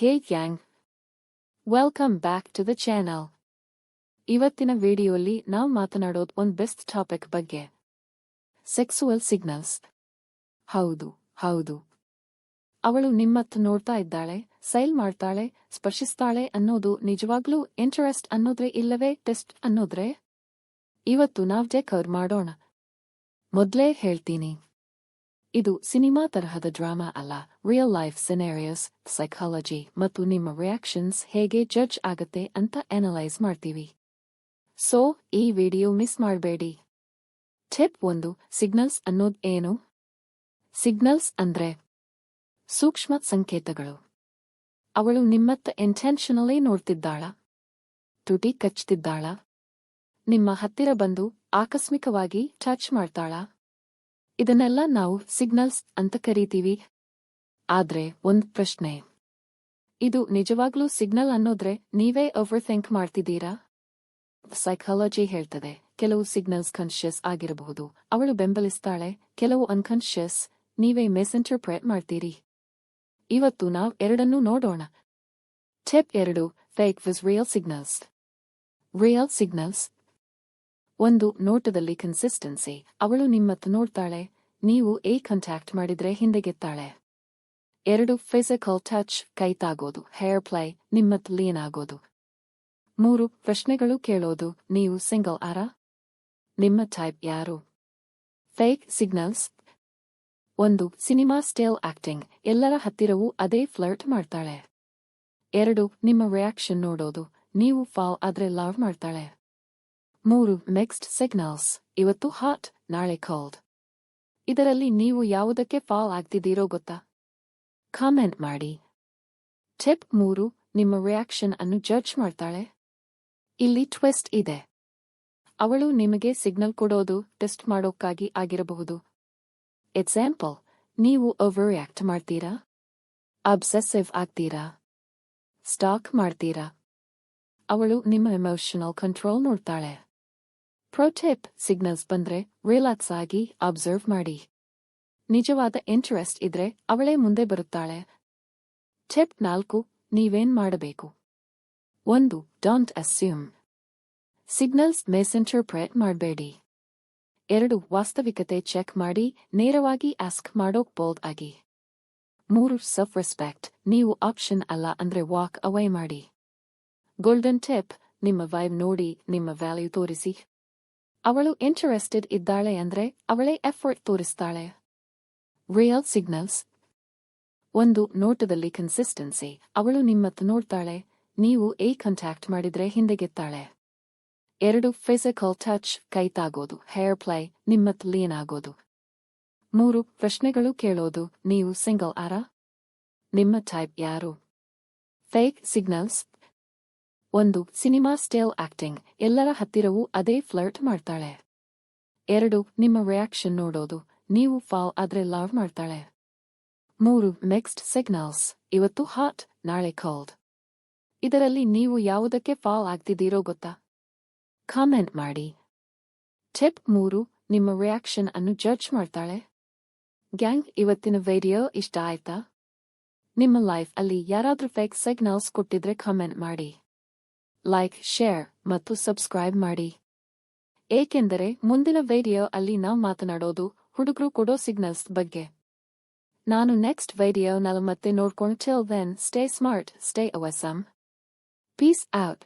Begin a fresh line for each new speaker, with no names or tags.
Hey gang. Welcome back to the channel. ಇವತ್ತಿನ ವಿಡಿಯೋಲಿ ನಾವು ಮಾತನಾಡೋದು ಒಂದು ಬೆಸ್ಟ್ ಟಾಪಿಕ್ ಬಗ್ಗೆ. Sexual signals. ಹೌದು ಹೌದು. ಅವಳು ನಿಮ್ಮತ್ತ ನೋಡ್ತಾ ಇದ್ದಾಳೆ, ಸೈಲ್ ಮಾಡ್ತಾಳೆ, ಸ್ಪರ್ಶಿಸ್ತಾಳೆ ಅನ್ನೋದು ನಿಜವಾಗ್ಲೂ ಇಂಟರೆಸ್ಟ್ ಅನ್ನೋದ್ರೆ ಇಲ್ಲವೇ ಟೆಸ್ಟ್ ಅನ್ನೋದ್ರೆ? ಇವತ್ತು ನಾವ್ ಕವರ್ ಮಾಡೋಣ. ಮೊದ್ಲೇ ಹೇಳ್ತೀನಿ. ಇದು ಸಿನಿಮಾ ತರಹದ ಡ್ರಾಮಾ ಅಲ್ಲ ರಿಯಲ್ ಲೈಫ್ ಸಿನೇರಿಯಸ್ ಸೈಕಾಲಜಿ ಮತ್ತು ನಿಮ್ಮ ರಿಯಾಕ್ಷನ್ಸ್ ಹೇಗೆ ಜಡ್ಜ್ ಆಗತ್ತೆ ಅಂತ ಅನಲೈಸ್ ಮಾಡ್ತೀವಿ. ಸೊ ಈ ವಿಡಿಯೋ ಮಿಸ್ ಮಾಡಬೇಡಿ. ಟಿಪ್ ಒಂದು ಸಿಗ್ನಲ್ಸ್ ಅನ್ನೋದ್ ಏನು? ಸಿಗ್ನಲ್ಸ್ ಅಂದ್ರೆ ಸೂಕ್ಷ್ಮ ಸಂಕೇತಗಳು. ಅವಳು ನಿಮ್ಮತ್ತ ಇಂಟೆನ್ಷನಲಿ ನೋಡ್ತಿದ್ದಾಳ, ತುಟಿ ಕಚ್ತಿದ್ದಾಳ, ನಿಮ್ಮ ಹತ್ತಿರ ಬಂದು ಆಕಸ್ಮಿಕವಾಗಿ ಟಚ್ ಮಾಡ್ತಾಳ. ಇದನ್ನೆಲ್ಲ ನಾವು ಸಿಗ್ನಲ್ಸ್ ಅಂತ ಕರೀತೀವಿ. ಆದ್ರೆ ಒಂದ್ ಪ್ರಶ್ನೆ. ಇದು ನಿಜವಾಗ್ಲೂ ಸಿಗ್ನಲ್ ಅನ್ನೋದ್ರೆ ನೀವೇ ಓವರ್ ಥಿಂಕ್ ಮಾಡ್ತಿದ್ದೀರಾ? ಸೈಕಾಲಜಿ ಹೇಳ್ತದೆ, ಕೆಲವು ಸಿಗ್ನಲ್ಸ್ ಕಾನ್ಶಿಯಸ್ ಆಗಿರಬಹುದು. ಅವಳು ಬೆಂಬಲಿಸ್ತಾಳೆ, ಕೆಲವು ಅನ್ಕಾನ್ಶಿಯಸ್ ನೀವೇ ಮಿಸ್ಇಂಟರ್ಪ್ರೇಟ್ ಮಾಡ್ತೀರಿ. ಇವತ್ತು ನಾವ್ ಎರಡನ್ನೂ ನೋಡೋಣ. ಟೆಪ್ ಎರಡು fake vs real signals real signals ಒಂದು, ನೋಟದಲ್ಲಿ ಕನ್ಸಿಸ್ಟೆನ್ಸಿ ಅವಳು ನಿಮ್ಮತ್ತ ನೋಡ್ತಾಳೆ ನೀವು ಏ ಕಾಂಟ್ಯಾಕ್ಟ್ ಮಾಡಿದ್ರೆ ಹಿಂದೆಗೆತ್ತಾಳೆ. ಎರಡು ಫಿಸಿಕಲ್ ಟಚ್ ಕೈ ತಾಗೋದು ಹೇರ್ ಪ್ಲೈ ನಿಮ್ಮತ್ ಲೀನ್ ಆಗೋದು ಮೂರು, ಪ್ರಶ್ನೆಗಳು ಕೇಳೋದು, ನೀವು ಸಿಂಗಲ್ ಆರ? ನಿಮ್ಮ ಟೈಪ್ ಯಾರು? ಫೇಕ್ ಸಿಗ್ನಲ್ಸ್ ಒಂದು ಸಿನಿಮಾ ಸ್ಟೇಲ್ ಆಕ್ಟಿಂಗ್ ಎಲ್ಲರ ಹತ್ತಿರವೂ ಅದೇ ಫ್ಲರ್ಟ್ ಮಾಡ್ತಾಳೆ. ಎರಡು, ನಿಮ್ಮ ರಿಯಾಕ್ಷನ್ ನೋಡೋದು, ನೀವು ಫಾಲ್ ಆದ್ರೆ ಲವ್ ಮಾಡ್ತಾಳೆ. ಮೂರು ಮಿಕ್ಸ್ಡ್ ಸಿಗ್ನಲ್ಸ್ ಇವತ್ತು ಹಾಟ್ ನಾಳೆ ಕೋಲ್ಡ್ ಇದರಲ್ಲಿ ನೀವು ಯಾವುದಕ್ಕೆ ಫಾಲ್ ಆಗ್ತಿದ್ದೀರೋ ಗೊತ್ತಾ? ಕಾಮೆಂಟ್ ಮಾಡಿ. ಟಿಪ್ ಮೂರು, ನಿಮ್ಮ ರಿಯಾಕ್ಷನ್ ಅನ್ನು ಜಡ್ಜ್ ಮಾಡ್ತಾಳೆ. ಇಲ್ಲಿ ಟ್ವಿಸ್ಟ್ ಇದೆ. ಅವಳು ನಿಮಗೆ ಸಿಗ್ನಲ್ ಕೊಡೋದು, ಟೆಸ್ಟ್ ಮಾಡೋಕ್ಕಾಗಿ ಆಗಿರಬಹುದು. ಎಕ್ಸಾಂಪಲ್, ನೀವು ಓವರ್ ರಿಯಾಕ್ಟ್ ಮಾಡ್ತೀರಾ? ಅಬ್ಸೆಸಿವ್ ಆಗ್ತೀರಾ? ಸ್ಟಾಕ್ ಮಾಡ್ತೀರಾ? ಅವಳು ನಿಮ್ಮ ಎಮೋಷನಲ್ ಕಂಟ್ರೋಲ್ ನೋಡ್ತಾಳೆ. ಪ್ರೊಟೆಪ್ ಸಿಗ್ನಲ್ಸ್ ಬಂದ್ರೆ ರಿಲ್ಯಾಕ್ಸ್ ಆಗಿ ಅಬ್ಸರ್ವ್ ಮಾಡಿ. ನಿಜವಾದ ಇಂಟ್ರೆಸ್ಟ್ ಇದ್ರೆ ಅವಳೇ ಮುಂದೆ ಬರುತ್ತಾಳೆ. ಟಿಪ್ ನಾಲ್ಕು, ನೀವೇನ್ ಮಾಡಬೇಕು? ಒಂದು ಡಾಂಟ್ ಅಸ್ಯೂಮ್ ಸಿಗ್ನಲ್ಸ್ ಮಿಸ್ಇಂಟರ್ಪ್ರೇಟ್ ಮಾಡಬೇಡಿ. ಎರಡು, ವಾಸ್ತವಿಕತೆ ಚೆಕ್ ಮಾಡಿ, ನೇರವಾಗಿ ಆಸ್ಕ್ ಮಾಡೋಕ್ ಬೋಲ್ಡ್ ಆಗಿ. ಮೂರು ಸೆಲ್ಫ್ ರೆಸ್ಪೆಕ್ಟ್ ನೀವು ಆಪ್ಷನ್ ಅಲ್ಲ ಅಂದ್ರೆ ವಾಕ್ ಅವೈ ಮಾಡಿ. ಗೋಲ್ಡನ್ ಟಿಪ್ ನಿಮ್ಮ ವೈವ್ ನೋಡಿ, ನಿಮ್ಮ ವ್ಯಾಲ್ಯೂ ತೋರಿಸಿ. ಅವಳು ಇಂಟರೆಸ್ಟೆಡ್ ಇದ್ದಾಳೆ ಅಂದ್ರೆ ಅವಳೇ ಎಫರ್ಟ್ ತೋರಿಸ್ತಾಳೆ. ರಿಯಲ್ ಸಿಗ್ನಲ್ಸ್ ಒಂದು ನೋಟದಲ್ಲಿ ಕನ್ಸಿಸ್ಟೆನ್ಸಿ ಅವಳು ನಿಮ್ಮತ್ತ ನೋಡ್ತಾಳೆ, ನೀವು ಏ ಕಾಂಟ್ಯಾಕ್ಟ್ ಮಾಡಿದ್ರೆ ಹಿಂದೆಗೆತ್ತಾಳೆ. ಎರಡು ಫಿಸಿಕಲ್ ಟಚ್ ಕೈತಾಗೋದು ಹೇರ್ ಪ್ಲೈ ನಿಮ್ಮತ್ ಲೀನ್ ಆಗೋದು. ಮೂರು, ಪ್ರಶ್ನೆಗಳು ಕೇಳೋದು, ನೀವು ಸಿಂಗಲ್ ಆರ? ನಿಮ್ಮ ಟೈಪ್ ಯಾರು? ಫೇಕ್ ಸಿಗ್ನಲ್ಸ್ ಒಂದು ಸಿನಿಮಾ ಸ್ಟೇಲ್ ಆಕ್ಟಿಂಗ್. ಎಲ್ಲರ ಹತ್ತಿರವೂ ಅದೇ ಫ್ಲರ್ಟ್ ಮಾಡ್ತಾಳೆ. ಎರಡು, ನಿಮ್ಮ ರಿಯಾಕ್ಷನ್ ನೋಡೋದು. ನೀವು ಫಾಲ್ ಆದ್ರೆ ಲವ್ ಮಾಡ್ತಾಳೆ. ಮೂರು, ನೆಕ್ಸ್ಟ್ ಸಿಗ್ನಲ್ಸ್. ಇವತ್ತು ಹಾಟ್, ನಾಳೆ ಕೋಲ್ಡ್. ಇದರಲ್ಲಿ ನೀವು ಯಾವುದಕ್ಕೆ ಫಾಲ್ ಆಗ್ತಿದ್ದೀರೋ ಗೊತ್ತಾ? ಕಾಮೆಂಟ್ ಮಾಡಿ. ಟಿಪ್ ಮೂರು, ನಿಮ್ಮ ರಿಯಾಕ್ಷನ್ ಅನ್ನು ಜಡ್ಜ್ ಮಾಡ್ತಾಳೆ. ಗ್ಯಾಂಗ್, ಇವತ್ತಿನ ವಿಡಿಯೋ ಇಷ್ಟ ಆಯ್ತಾ? ನಿಮ್ಮ ಲೈಫ್ ಅಲ್ಲಿ ಯಾರಾದ್ರೂ ಫೇಕ್ ಸಿಗ್ನಲ್ಸ್ ಕೊಟ್ಟಿದ್ರೆ ಕಾಮೆಂಟ್ ಮಾಡಿ. ಲೈಕ್ ಶೇರ್ ಮತ್ತು ಸಬ್ಸ್ಕ್ರೈಬ್ ಮಾಡಿ. ಏಕೆಂದರೆ ಮುಂದಿನ ವಿಡಿಯೋ ಅಲ್ಲಿ ನಾವು ಮಾತನಾಡೋದು ಹುಡುಗರು ಕೊಡೋ ಸಿಗ್ನಲ್ಸ್ ಬಗ್ಗೆ. ನಾನು ನೆಕ್ಸ್ಟ್ ವಿಡಿಯೋನಲ್ಲಿ ಮತ್ತೆ ನೋಡ್ಕೊಂಡು till then stay smart stay awesome peace out